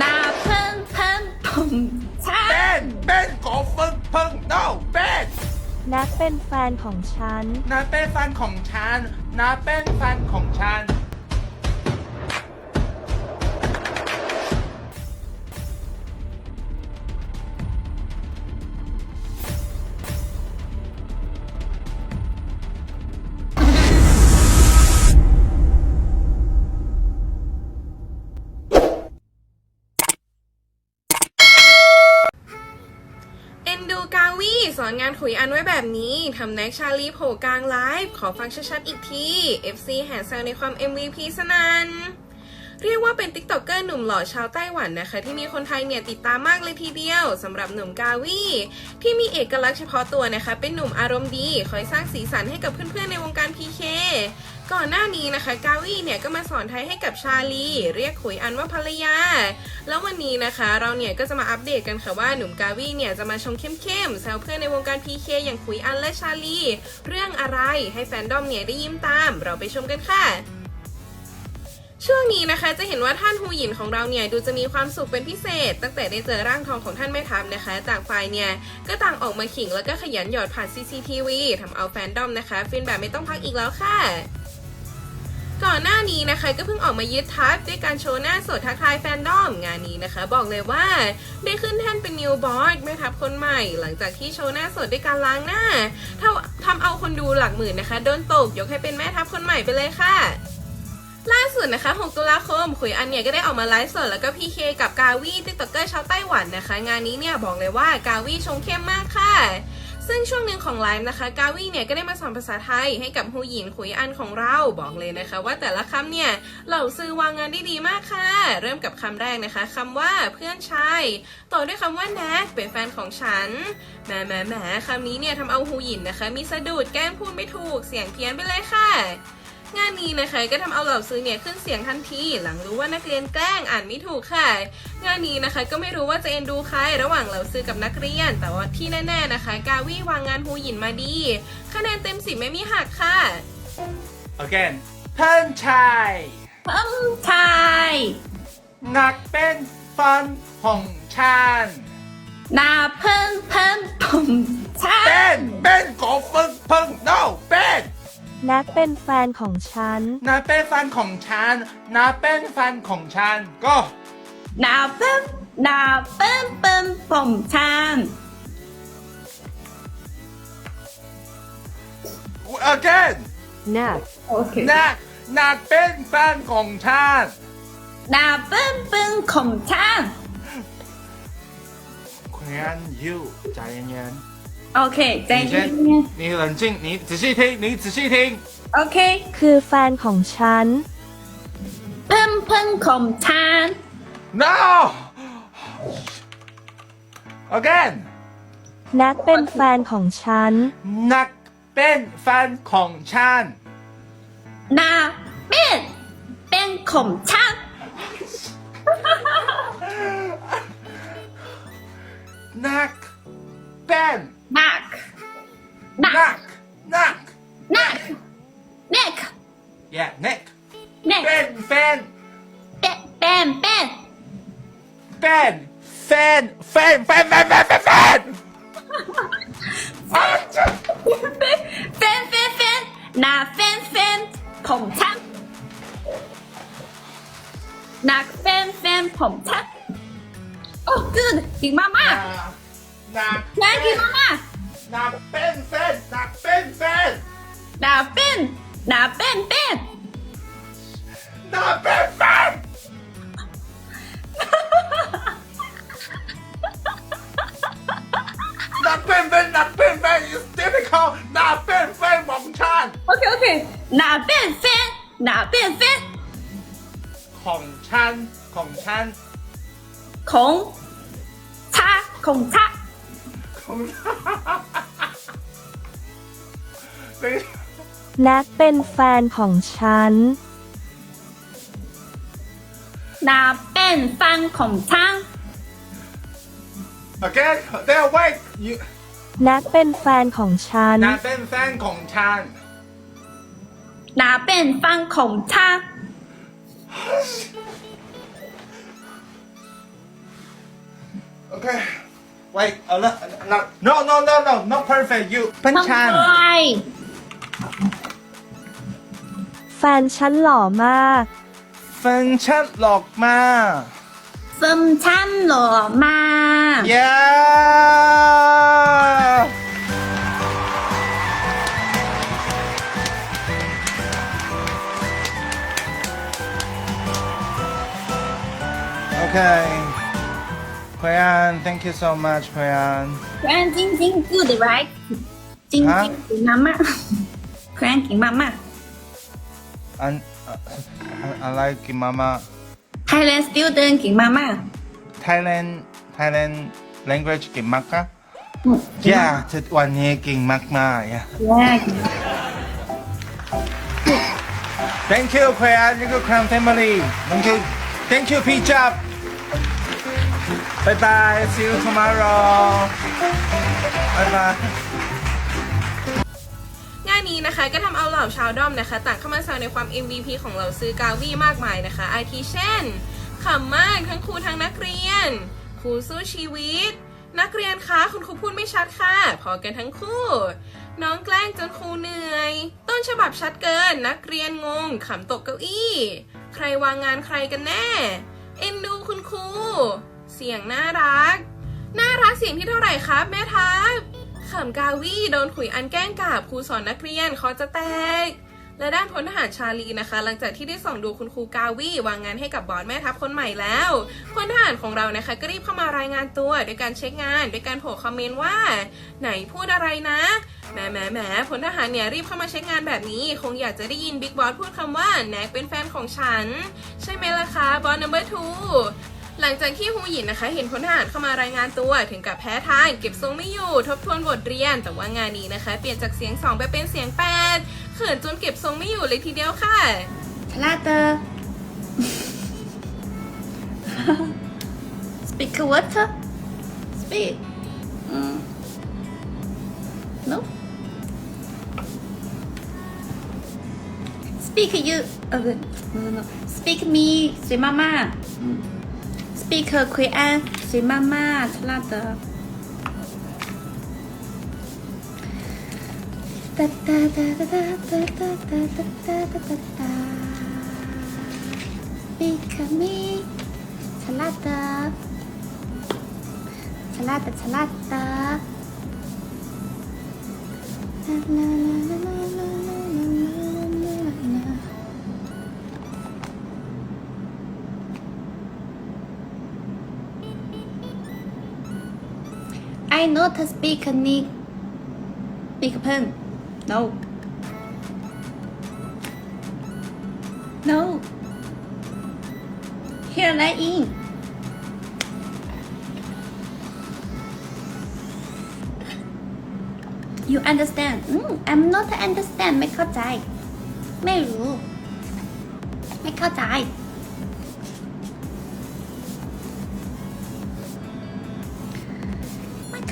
ฟันของฉันนาเพิ่งเพิ่งผมชาเป็นเป็นกอฟึ่งเพิ่ง no เป็นนัดเป็นแฟนของฉัน นาเป็นแฟนของฉันนาเป็นแฟนของฉัน อนงานขุยอันไว้แบบนี้ทำแน็กชาลีโผล่กลางไลฟ์ขอฟังชัดๆอีกที FC แห่แซวในความ MVP สนันเรียกว่าเป็นติ๊กต็อกเกอร์หนุ่มหล่อชาวไต้หวันนะคะ ที่มีคนไทยเนี่ยติดตามมากเลยทีเดียวสำหรับหนุ่มกาวีที่มีเอกลักษณ์เฉพาะตัวนะคะ เป็นหนุ่มอารมณ์ดี คอยสร้างสีสันให้กับเพื่อนๆในวงการ PK ก่อนหน้านี้นะคะกาวีเนี่ยก็มาสอนไทยให้กับชาลี เรียกขุยอันว่าภรรยา แล้ววันนี้นะคะเราเนี่ยก็จะมาอัปเดตกันค่ะว่าหนุ่มกาวีเนี่ยจะมาชงเข้มๆแซวเพื่อนในวงการ PK อย่างขุยอันและชาลี เรื่องอะไรให้แฟนดอมเนี่ยได้ยิ้มตาม เราไปชมกันค่ะช่วงนี้นะคะจะเห็นว่าท่านฮูหยินของเราเนี่ยดูจะมีความสุขเป็นพิเศษ ตั้งแต่ได้เจอร่างทองของท่านแม่ทัพนะคะต่างฝ่ายเนี่ยก็ต่างออกมาขิงแล้วก็ขยันหยอดผ่าน CCTV ทำเอาแฟนดอมนะคะ ฟินแบบไม่ต้องพักอีกแล้วค่ะ ก่อนหน้านี้นะคะก็เพิ่งออกมายึดทัพด้วยการโชว์หน้าสดทักทายแฟนดอมงานนี้นะคะ บอกเลยว่าได้ขึ้นแท่นเป็นนิวบอสแม่ทัพคนใหม่ หลังจากที่โชว์หน้าสดด้วยการล้างหน้าทำทำเอาคนดูหลักหมื่นนะคะโดนตกยกให้เป็นแม่ทัพคนใหม่ไปเลยค่ะล่าสุดนะคะ 6 ตุลาคมขุยอันเนี่ยก็ได้ออกมาไลฟ์สดแล้วก็พีเคกับกาวีติ๊กต็อกเกอร์ชาวไต้หวันนะคะ งานนี้เนี่ยบอกเลยว่ากาวีชงเข้มมากค่ะ ซึ่งช่วงหนึ่งของไลฟ์นะคะกาวีเนี่ยก็ได้มาสอนภาษาไทยให้กับฮูหยินขุยอันของเราบอกเลยนะคะ ว่าแต่ละคำเนี่ยเหล่าซื้อวางงานได้ดีมากค่ะ เริ่มกับคำแรกนะคะคำว่าเพื่อนชายต่อด้วยคำว่าแน็กเป็นแฟนของฉันแหมแหมแหมคำนี้เนี่ยทำเอาฮูหยินนะคะ มีสะดุดแก้มพูดไม่ถูกเสียงเพี้ยนไปเลยค่ะ นนี้นะคะก็ทำเอาเหล่าซื้อเนี่ยขึ้นเสียงทันทีหลังรู้ว่านักเรียนแกล้งอ่านไม่ถูกค่ะ งานนี้นะคะก็ไม่รู้ว่าจะเอ็นดูใครระหว่างเหล่าซื้อกับนักเรียน แต่ว่าที่แน่ๆนะคะ กาวีวางงานฮูหยินมาดี คะแนนเต็มสิบไม่มีหักค่ะ again เพื่อนชายเพิ่งชายนักเป็นฟันของฉันนาเพิ่งเพิ่งผมชาเป็นเป็นกอฟึ่งเพิ่ง no เป็น นัดเป็นแฟนของฉัน นาเป็นแฟนของฉันนาเป็นแฟนของฉันก็ นาเพิ่งนาเพิ่งเพิ่งผมชา again นัดโอเคนักนักเป็นแฟนของฉันนาเพิ่งเพิ่งผมชาคุยกันอยู่ใจเย็นโ อเคใจ ๆ你 เย็น 先你冷静你仔细听你仔细听 โอเค คือแฟนของฉัน เพิ่งเพิ่งผมชา no again นัดเป็นแฟนของฉัน นักเป็นแฟนของฉัน นาเป็นเป็นผมชา นัก นเป็นเป็นเป็นแฟนแฟนแฟนแฟนแฟนแฟนแฟนแฟนแฟนแฟนนาแฟนแฟนผมชักนักแฟนแฟนผมชักโอ้ good ดีมากมากนักงานดีมากมากนักเป็นแฟนนักเป็นแฟนนาเป็นนาเป็นเป็นนักเป็นแฟน เป็นแฟนนักเป็นแฟน is difficult นักเป็นแฟนของฉันโอเคโอเคนาเป็นแฟนนาเป็นแฟนของฉันของฉัน ของชาของชาของฉันเป็นนัดเป็นแฟนของฉันนาเป็นแฟนของฉัน again there wait you นัดเป็นแฟนของฉันนักเป็นแฟนของฉัน นาเป็นแฟนของฉัน Okay. Wait, a lot. No, no, no, no, no, not perfect. You. ทำ Penchan. ไมแฟนฉันหล่อมาก Penchan lọc ma. เฟิมชันหล่อมาก Yeah. Okay. Koyan, thank you so much, Koyan. Koyan, Jing Jing, good, right? Jing Huh? Jing, mama. Koyan, good uh, mama. And I, I like Mama Thailand student, good mama. Thailand Thailand language เก่งมากค่ะ Mm, good yeah ทุกวันนี้เก่งมากมาก yeah mama. Yeah, good thank you คุณ thank you Crown Family thank you thank you พี่จับ P-Chop. Bye bye. See you tomorrow. Bye bye. งานนี้นะคะก็ทำเอาเหล่าชาวด้อมนะคะ ต่างเข้ามาแซวในความ MVP ของเหล่าซื้อกาวีมากมายนะคะอาทิเช่นขำมากทั้งครูทั้งนักเรียนครูสู้ชีวิต นักเรียนคะคุณครูพูดไม่ชัดค่ะ พอกันทั้งคู่ น้องแกล้งจนครูเหนื่อย ต้นฉบับชัดเกิน นักเรียนงงขำตกเก้าอี้ ใครวางงานใครกันแน่ เอ็นดูคุณครู เสียงน่ารัก น่ารักเสียงที่เท่าไหร่ครับ แม่ทัพขำกาวีโดนขุยอันแกล้งกาบครูสอนนักเรียนคอจะแตก และด้านพลทหารชาลีนะคะ หลังจากที่ได้ส่องดูคุณครูกาวีวางงานให้กับบอสแม่ทัพคนใหม่แล้วพลทหารของเรานะคะ ก็รีบเข้ามารายงานตัวด้วยการเช็คงานด้วยการโผล่คอมเมนต์ว่า ไหนพูดอะไรนะแหมแหมแหมพลทหารเนี่ยรีบเข้ามาเช็คงานแบบนี้ คงอยากจะได้ยินบิ๊กบอสพูดคำว่าแน็กเป็นแฟนของฉัน ใช่ไหมล่ะคะบอส number two หลังจากที่ฮูหยินนะคะเห็นพลทหารเข้ามารายงานตัวถึงกับแพ้ทางเก็บทรงไม่อยู่ทบทวนบทเรียน แต่ว่างานนี้นะคะ เปลี่ยนจากเสียง 2 ไปเป็นเสียง 8 เขินจนเก็บทรงไม่อยู่เลยทีเดียวค่ะฉลาเตอร์ speak water speak อืม no speak you เออ no no no speak me สวยมากมากอืม speak คุยแอนสวยมากมากฉลาดเตอร์ตาตาตาตาตาตาตา I know to speak Nick Big pen. No. No. Here, let in. You understand? Mm, I'm not understand ไม่เข้าใจ ไม่รู้ ไม่เข้าใจ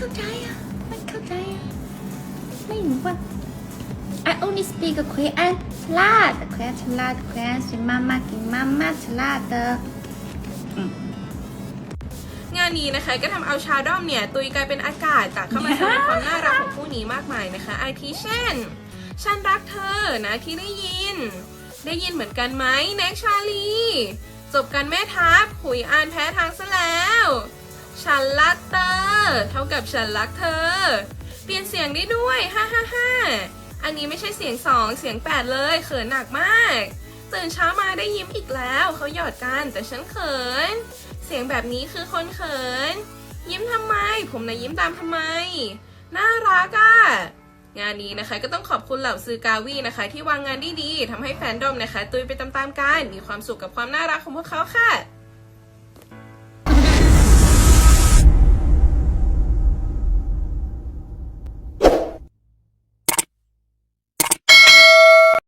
เข้าใจอะไม่เข้าใจอะ ไม่รู้ว่า I only speak Korean ฉลาด Korean ฉลาด Korean สวยมามากเก่งมามาฉลาดเด้องานนี้นะคะก็ทำเอาชาวด้อมเนี่ย ตุยกลายเป็นอากาศต่างเข้ามาแสดงความน่ารักของคู่นี้มากมายนะคะอาทิเช่น ฉันรักเธอนะที่ได้ยิน ได้ยินเหมือนกันไหมแน็กชาลี จบกันแม่ทัพหุยอ่านแพ้ทางซะแล้ว ฉันรักเธอ เท่ากับฉันรักเธอ เปลี่ยนเสียงได้ด้วยฮ่าฮ่าฮ่าอันนี้ไม่ใช่เสียงสองเสียงแปดเลยเขินหนักมากตื่นเช้ามาได้ยิ้มอีกแล้วเขาหยอดกันแต่ฉันเขิน เสียงแบบนี้คือคนเขิน ยิ้มทำไม ผมนะยิ้มตามทำไม น่ารักอะ่ะงานนี้นะคะก็ต้องขอบคุณเหล่าซื้อกาวีนะคะ ที่วางงานด้ดีทำให้แฟนดอมนะคะ ตุยไปตามๆกันมีความสุขกับความน่ารักของพวกเขาค่ะ